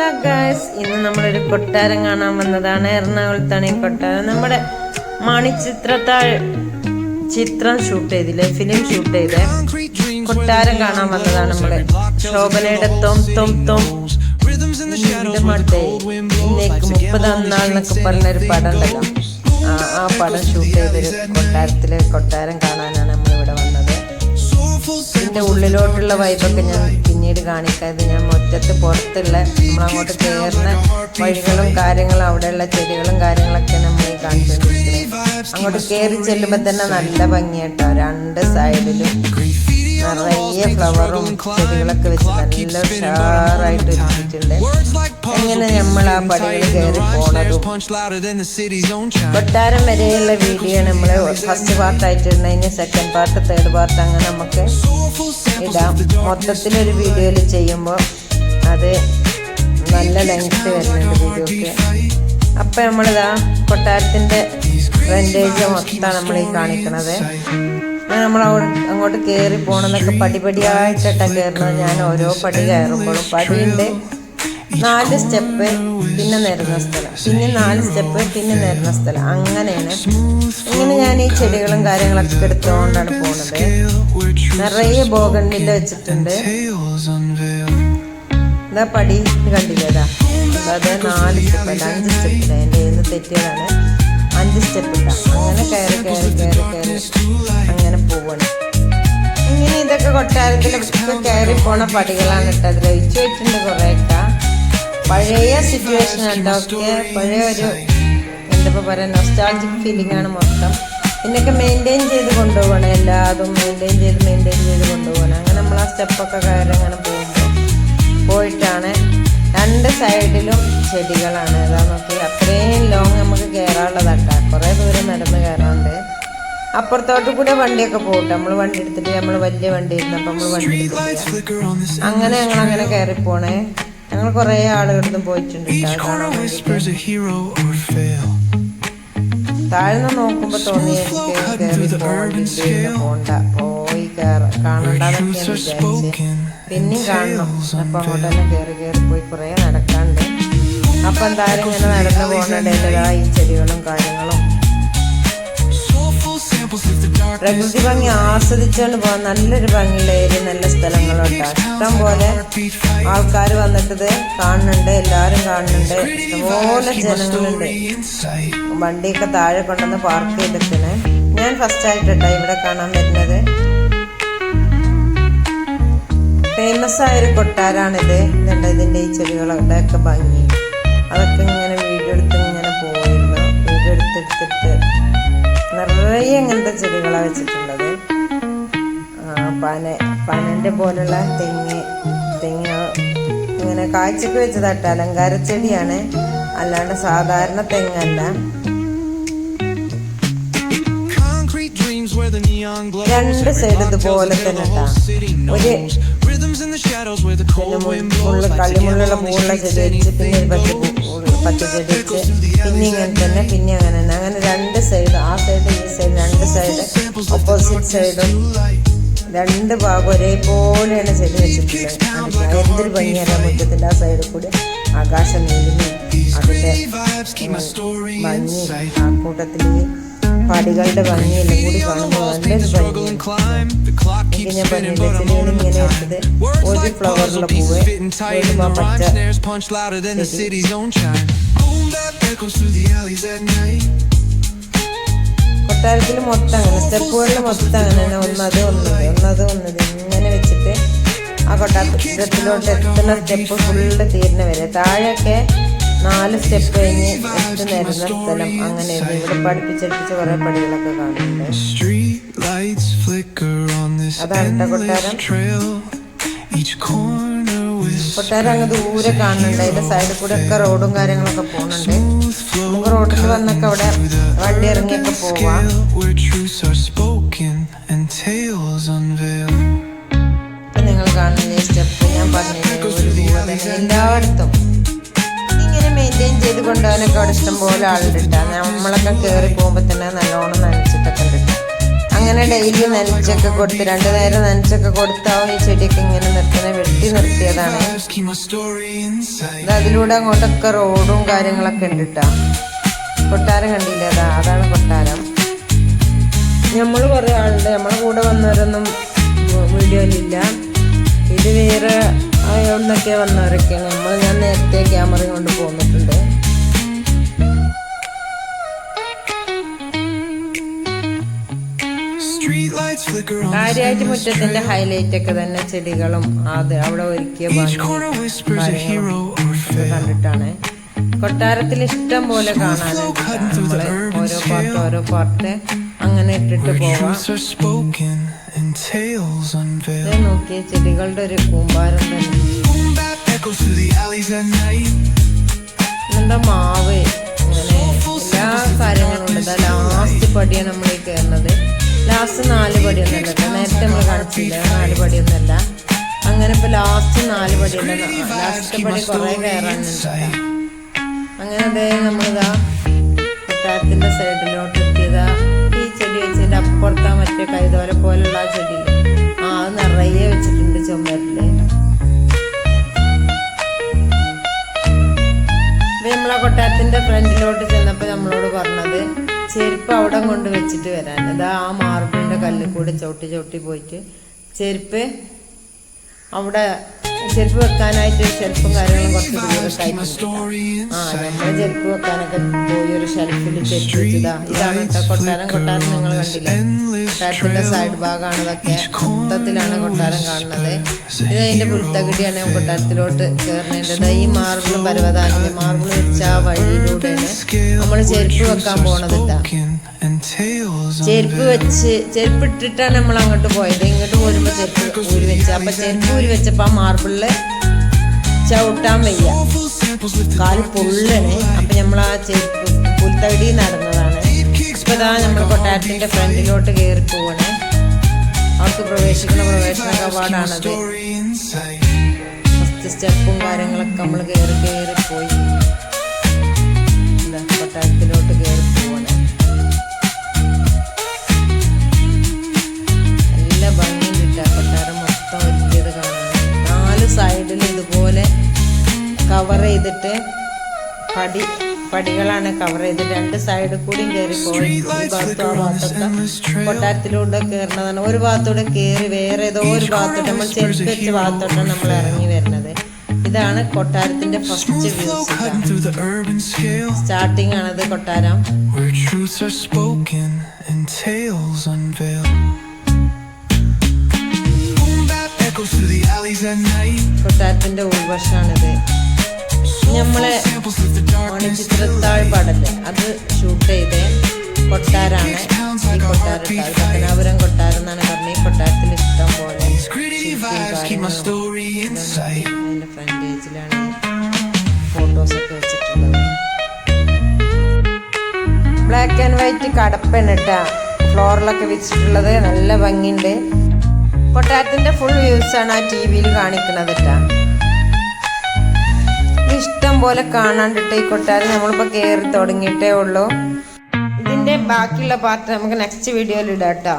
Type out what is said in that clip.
Hello guys ഇന്ന് നമ്മളൊരു കൊട്ടാരം കാണാൻ വന്നതാണ്. എറണാകുളത്താണ് ഈ കൊട്ടാരം. നമ്മുടെ മണിച്ചിത്രത്താഴ് ചിത്രം ഷൂട്ട് ചെയ്തില്ലേ? ഫിലിം ഷൂട്ട് ചെയ്തേ. കൊട്ടാരം കാണാൻ വന്നതാണ് നമ്മൾ. ശോഭനയുടെ തൊം തൊം തൊം. മുപ്പതാം നാൾ നാളിനൊക്കെ പറഞ്ഞൊരു പടം ഉണ്ടല്ലോ. ആ പടം ഷൂട്ട് ചെയ്തൊരു കൊട്ടാരത്തിലെ കൊട്ടാരം കാണാനാണ് നമ്മൾ ഇതിന്റെ ഉള്ളിലോട്ടുള്ള വൈബൊക്കെ ഞാൻ പിന്നീട് കാണിക്കാം ഇത് ഞാൻ മുറ്റത്ത് പുറത്തുള്ള നമ്മളങ്ങോട്ട് കയറുന്ന വഴികളും കാര്യങ്ങളും അവിടെയുള്ള ചെടികളും കാര്യങ്ങളൊക്കെ നമ്മൾ ഈ അങ്ങോട്ട് കയറി ചെല്ലുമ്പോൾ തന്നെ നല്ല ഭംഗിയാട്ടോ. രണ്ട് സൈഡിലും നിറയെ ഫ്ലവറും ചെടികളൊക്കെ വെച്ച് നല്ല ഉഷാറായിട്ട് ഒരുക്കിയിട്ടുണ്ട്. എങ്ങനെ നമ്മൾ ആ പടികൾ കയറി പോണതും കൊട്ടാരം വരെയുള്ള വീഡിയോ നമ്മൾ ഫസ്റ്റ് പാർട്ട് ആയിട്ട് ഇടുന്നതിന് സെക്കൻഡ് പാർട്ട് തേർഡ് പാർട്ട് അങ്ങനെ നമുക്ക് ഇടാം. മൊത്തത്തിലൊരു വീഡിയോയിൽ ചെയ്യുമ്പോൾ അത് നല്ല ലെങ്ത് വരുന്നുണ്ട് വീഡിയോക്ക്. അപ്പം നമ്മളിതാ കൊട്ടാരത്തിന്റെ വെന്റേജ് മൊത്തമാണ് നമ്മൾ ഈ കാണിക്കണത്. നമ്മൾ അങ്ങോട്ട് കയറി പോകണമെന്നൊക്കെ പടിപടിയായിട്ടാണ് കയറുന്നത് ഞാൻ ഓരോ പടി കയറുമ്പോഴും പടിയുണ്ട്. നാല് സ്റ്റെപ്പ് പിന്നെ നേരുന്ന സ്ഥലം. പിന്നെ നാല് സ്റ്റെപ്പ് പിന്നെ നേരുന്ന സ്ഥലം. അങ്ങനെയാണ്. ഇങ്ങനെ ഞാൻ ഈ ചെടികളും കാര്യങ്ങളൊക്കെ എടുത്തുകൊണ്ടാണ് പോകുന്നത് നിറയെ ബോഗണ്ടില്ല വെച്ചിട്ടുണ്ട്. ഇതാ പടി കണ്ടില്ലേതാ അതെ നാല് സ്റ്റെപ്പ്. അഞ്ച് സ്റ്റെപ്പ്. ഇല്ല എന്റെ തെറ്റിയതാണ്. അഞ്ച് സ്റ്റെപ്പ് അങ്ങനെ കയറി കയറി കയറി കയറി. കൊട്ടാരത്തിലൊക്കെ കയറി പോണ പടികളാണ് കേട്ടോ അതിൽ ഒഴിച്ചു വെച്ചിട്ടുണ്ട് കുറേയൊക്കെ. പഴയ സിറ്റുവേഷൻ ഉണ്ടൊക്കെ പഴയ ഒരു എന്താ പറയുക നൊസ്റ്റാൾജിക് ഫീലിംഗ് ആണ് മൊത്തം. ഇതിനൊക്കെ മെയിന്റെയിൻ ചെയ്ത് കൊണ്ടുപോകണം എല്ലാതും. മെയിന്റെയിൻ ചെയ്ത് മെയിന്റെയിൻ ചെയ്ത് കൊണ്ടുപോകണം. അങ്ങനെ നമ്മൾ ആ സ്റ്റെപ്പൊക്കെ കയറി അങ്ങനെ പോകുമ്പോൾ പോയിട്ടാണ് രണ്ട് സൈഡിലും ചെടികളാണ്. അതാ നോക്കി അത്രയും ലോങ് നമുക്ക് കയറാനുള്ളതാട്ടാ കുറേ ദൂരം നടന്ന് കയറാണ്ട് അപ്പുറത്തോട്ട് കൂടെ വണ്ടിയൊക്കെ പോകട്ടെ നമ്മൾ വണ്ടി എടുത്തിട്ട് നമ്മൾ വലിയ വണ്ടി ഇരുന്നപ്പോൾ നമ്മൾ വണ്ടി അങ്ങനെ ഞങ്ങൾ അങ്ങനെ കയറി പോണേ. ഞങ്ങൾ കുറേ ആളുകളിലും പോയിട്ടുണ്ട് താഴ്ന്ന് നോക്കുമ്പോ തോന്നി എനിക്ക് കയറി പോകണ്ടില്ല പോണ്ട. പോയി കയറ കാണണ്ടെന്നൊക്കെയാണ് വിചാരിച്ച് പിന്നെയും കാണണം. അപ്പൊ അങ്ങോട്ട് തന്നെ കയറി കയറി പോയി കുറേ നടക്കാണ്ട് അപ്പൊ എന്തായാലും ഇങ്ങനെ നടന്നു പോകണ്ടേ ഈ ചെടികളും കാര്യങ്ങളും പ്രകൃതി ഭംഗി ആസ്വദിച്ചുകൊണ്ട് പോകാൻ നല്ലൊരു ഭംഗിയുള്ള ഏരിയ നല്ല സ്ഥലങ്ങളുണ്ട്. ഇഷ്ടം പോലെ ആൾക്കാർ വന്നിട്ടത് കാണുന്നുണ്ട് എല്ലാവരും കാണുന്നുണ്ട്. ഇഷ്ടംപോലെ ജനങ്ങളുണ്ട്. വണ്ടിയൊക്കെ താഴെ കൊണ്ടുവന്ന് പാർക്ക് ചെയ്തിട്ടാണ് ഞാൻ ഫസ്റ്റ് ആയിട്ടാ ഇവിടെ കാണാൻ വരുന്നത്. ഫേമസ് ആയൊരു കൊട്ടാരാണിത്. ഇതുണ്ട് ഇതിന്റെ ഈ ചെടികളുടെ ഒക്കെ ഭംഗി. അതൊക്കെ ഇങ്ങനെ വീഡിയോ ഇങ്ങനെ പോയിരുന്നു. വീഡിയോ നിറയെ ഇങ്ങനത്തെ ചെടികളാണ് വെച്ചിട്ടുള്ളത്. പന പനന്റെ പോലുള്ള തെങ്ങ് തെങ്ങ് ഇങ്ങനെ കാഴ്ചക്ക് വെച്ചതായിട്ട് അലങ്കാര ചെടിയാണ്. അല്ലാണ്ട് സാധാരണ തെങ്ങല്ല. രണ്ട് സൈഡ് ഇതുപോലെ തന്നെ. ഒരു മുള്ള കള്ളിമുള്ളുള്ള പൂവുള്ള ചെടി വെച്ച് പിന്നെ ഒരു പൂ- പച്ച ചെടി പിന്നെ ഇങ്ങനെ തന്നെ പിന്നെ അങ്ങനെ തന്നെ അങ്ങനെ രണ്ട് സൈഡ് ആ സൈഡ് ഈ സൈഡ് രണ്ട് സൈഡ് ഓപ്പോസിറ്റ് സൈഡും രണ്ട് ഭാഗം ഒരേപോലെയാണ് ചെടി വെച്ചിട്ടുള്ളത്. എന്തൊരു ഭംഗിയാണ് മുറ്റത്തിന്റെ ആ സൈഡിൽ കൂടി. ആകാശം നീങ്ങി അതിന്റെ ഭംഗി ആ കൂട്ടത്തിൽ പടികളുടെ ഭംഗിയെല്ലാം കൂടി കാണുമ്പോൾ നല്ലൊരു ഭംഗിയാണ് എനിക്ക് ഞാൻ പറഞ്ഞില്ല ചെടികൾ ഇങ്ങനെ വെച്ചത് ഒരു ഫ്ലവറിലെ പൂവ്. ആ പച്ച കൊട്ടാരത്തിൽ മൊത്തം അങ്ങനെ സ്റ്റെപ്പുകളിൽ മൊത്തം അങ്ങനെ തന്നെ ഒന്നത് ഒന്നത് ഒന്നത് ഒന്നത് ഇങ്ങനെ വെച്ചിട്ട് ആ കൊട്ടാരത്തിലോട്ട് എത്തുന്ന സ്റ്റെപ്പ് ഫുള്ള് തീരുന്ന വരെ. താഴെയൊക്കെ നാല് സ്റ്റെപ്പ് കഴിഞ്ഞ് എട്ട് നേരുന്ന സ്ഥലം അങ്ങനെ ഇവിടെ പഠിപ്പിച്ചടിപ്പിച്ച് കുറെ പടികളൊക്കെ കാണുന്നുണ്ട്. അതാണ് കൊട്ടാരം. കൊട്ടാരം അങ്ങ് ദൂരെ കാണുന്നുണ്ട്. അതിന്റെ സൈഡിൽ കൂടെ ഒക്കെ റോഡും കാര്യങ്ങളൊക്കെ പോകുന്നുണ്ട്. നമുക്ക് റോഡിൽ വന്നൊക്കെ അവിടെ വണ്ടി ഇറങ്ങിയൊക്കെ പോവാം. പോലെ ആളുണ്ട് നമ്മളൊക്കെ കയറി പോകുമ്പോൾ തന്നെ നല്ലോണം നനച്ചിട്ടൊക്കെ ഉണ്ട്. അങ്ങനെ ഡെയിലി നനച്ചൊക്കെ കൊടുത്ത് രണ്ടു നേരം നനച്ചൊക്കെ കൊടുത്താവും ഈ ചെടിയൊക്കെ ഇങ്ങനെ നിർത്തണേ വെട്ടി നിർത്തിയതാണ്. അതിലൂടെ അങ്ങോട്ടൊക്കെ റോഡും കാര്യങ്ങളൊക്കെ ഉണ്ട് കേട്ടോ കൊട്ടാരം കണ്ടില്ല അതാ? അതാണ് കൊട്ടാരം. നമ്മൾ കുറേ ആളുണ്ട്. നമ്മളെ കൂടെ വന്നവരൊന്നും വീഡിയോയിലില്ല ഇത് വേറെ ഒന്നൊക്കെ വന്നവരൊക്കെയാണ്. നമ്മൾ ഞാൻ നേരത്തെ ക്യാമറ കൊണ്ട് പോന്നിട്ടുണ്ട്. കാര്യമായിട്ട് മുറ്റത്തിന്റെ ഹൈലൈറ്റ് ഒക്കെ തന്നെ ചെടികളും അത് അവിടെ ഒരുക്കിയ. കണ്ടിട്ടാണ്. കൊട്ടാരത്തിൽ ഇഷ്ടം പോലെ കാണാനുണ്ട്. ഓരോ പാർട്ട് ഓരോ പാർട്ട് അങ്ങനെ ഇട്ടിട്ട് പോവാം. നോക്കിയ ചെടികളുടെ ഒരു കൂമ്പാരം തന്നെ. എന്താ മാവ്? അങ്ങനെ എല്ലാ കാര്യങ്ങളും ഉണ്ട് ലാസ്റ്റ് പടിയാണ് നമ്മൾ കയറുന്നത് ലാസ്റ്റ് നാല് പടിയൊന്നല്ല നേരത്തെ നമ്മൾ കാണിച്ചില്ല? നാല് പടിയൊന്നല്ല അങ്ങനെ ഇപ്പൊ ലാസ്റ്റ് നാല് പടിയല്ല? ലാസ്റ്റ് പടി കുറെ കയറാനുണ്ട് അങ്ങനെ അതേ നമ്മളിതാ കൊട്ടാരത്തിന്റെ സൈഡിലോട്ട് എത്തിയതാ ഈ ചെടി വെച്ചതിന്റെ അപ്പുറത്താ മറ്റേ കൈതോല പോലുള്ള ചെടി. ആ നിറയെ വെച്ചിട്ടുണ്ട് ചുമരിൽ. നമ്മളെ കൊട്ടാരത്തിന്റെ ഫ്രണ്ടിലോട്ട് ചെന്നപ്പോ നമ്മളോട് പറഞ്ഞത് ചെരുപ്പ് അവിടെ കൊണ്ട് വെച്ചിട്ട് വരാൻ. അതാ ആ മാർബിളിന്റെ കല്ലിൽ കൂടെ ചവിട്ടി ചവിട്ടി പോയിട്ട് ചെരുപ്പ് അവിടെ ചെരുപ്പ് വെക്കാനായിട്ട് ഷെൽഫും കാര്യങ്ങളും കുറച്ച് story ആ നമ്മൾ ചെരുപ്പ് വെക്കാനൊക്കെ പോയി ഒരു ഷെൽഫിൽ ചെരുപ്പിച്ചതാ ഇതാണ് കേട്ടോ കൊട്ടാരം. കൊട്ടാരം നിങ്ങൾ കണ്ടില്ലേ? കൊട്ടാരത്തിന്റെ സൈഡ് ഭാഗമാണ് ഇതൊക്കെ മൊത്തത്തിലാണ് കൊട്ടാരം കാണുന്നത്. ഇത് അതിന്റെ പുൽത്തകിടിയാണ് കൊട്ടാരത്തിലോട്ട് കയറേണ്ടത് ഈ മാർബിളും പരവതാനിന്റെ മാർബിൾ വെച്ച ആ വഴിയിലൂടെയാണ് നമ്മൾ ചെരുപ്പ് വെക്കാൻ പോണതില്ല ചെരുപ്പ്. വെച്ച് ചെരുപ്പ് ഇട്ടിട്ടാണ് നമ്മൾ അങ്ങോട്ട് പോയത്. ഇങ്ങോട്ട് പോരുമ്പോ ചെരുപ്പ് ഊരി വെച്ച്. അപ്പൊ ചെരുപ്പ് ഊരി വെച്ചപ്പോ ആ മാർബിളിൽ ചവിട്ടാൻ വയ്യ. കാൽ കാൽ പൊള്ളണേ. അപ്പൊ നമ്മൾ ആ ചെരുപ്പ് പുൽത്തകിടി നടന്നതാണ്. ഇപ്പൊ ഇതാ നമ്മൾ കൊട്ടാരത്തിന്റെ ഫ്രണ്ടിലോട്ട് കയറി പോവാണ്. അവർക്ക് പ്രവേശിക്കുന്ന പ്രവേശന കവാടാണത്. ഫസ്റ്റ് സ്റ്റെപ്പും കാര്യങ്ങളൊക്കെ നമ്മൾ കയറി കയറി പോയി. പടി പടികളാണ് കവർ ചെയ്ത് രണ്ട് സൈഡ് കൂടി കയറി പോയി. ഈ ഭാഗത്തും ആ ഭാഗത്തൊക്കെ കൊട്ടാരത്തിലൂടെ കയറുന്നതാണ് ഒരു ഭാഗത്തൂടെ കയറി വേറെ ഏതോ ഒരു ഭാഗത്തോട്ട് നമ്മൾ ചെരുപ്പ് വെച്ച ഭാഗത്തോട്ടാണ് നമ്മൾ ഇറങ്ങി വരുന്നത്. ഇതാണ് കൊട്ടാരത്തിന്റെ ഫസ്റ്റ്. സ്റ്റാർട്ടിംഗ് ആണത് കൊട്ടാരം. കൊട്ടാരത്തിന്റെ ഉൾവശമാണിത്. നമ്മളെ മണിച്ചിത്രത്താഴ് പാടല്ലേ? അത് ഷൂട്ട് ചെയ്ത് കൊട്ടാരാണ്. ഈ കൊട്ടാരം ട്ടോ. പത്തനാപുരം കൊട്ടാരം എന്നാണ് പറഞ്ഞത്. ഈ കൊട്ടാരത്തിൽ ഇഷ്ടം പോലെ അതിന്റെ ഫ്രണ്ട് പേജിലാണ് ഫോട്ടോസൊക്കെ വെച്ചിട്ടുള്ളത്. ബ്ലാക്ക് ആൻഡ് വൈറ്റ് കടപ്പാണ് കേട്ടാ ഫ്ലോറിലൊക്കെ വെച്ചിട്ടുള്ളത്. നല്ല ഭംഗിയുണ്ട്. കൊട്ടാരത്തിന്റെ ഫുൾ വ്യൂസ് ആണ് ആ ടി വിയിൽ കാണിക്കുന്നത് കേട്ടാ ഇഷ്ടം പോലെ കാണാണ്ടിട്ട് ഈ കൊട്ടാരം നമ്മളിപ്പോ കയറി തുടങ്ങിയിട്ടേ ഉള്ളൂ. ഇതിന്റെ ബാക്കിയുള്ള പാർട്ട് നമുക്ക് നെക്സ്റ്റ് വീഡിയോയിൽ ഇടാം കേട്ടോ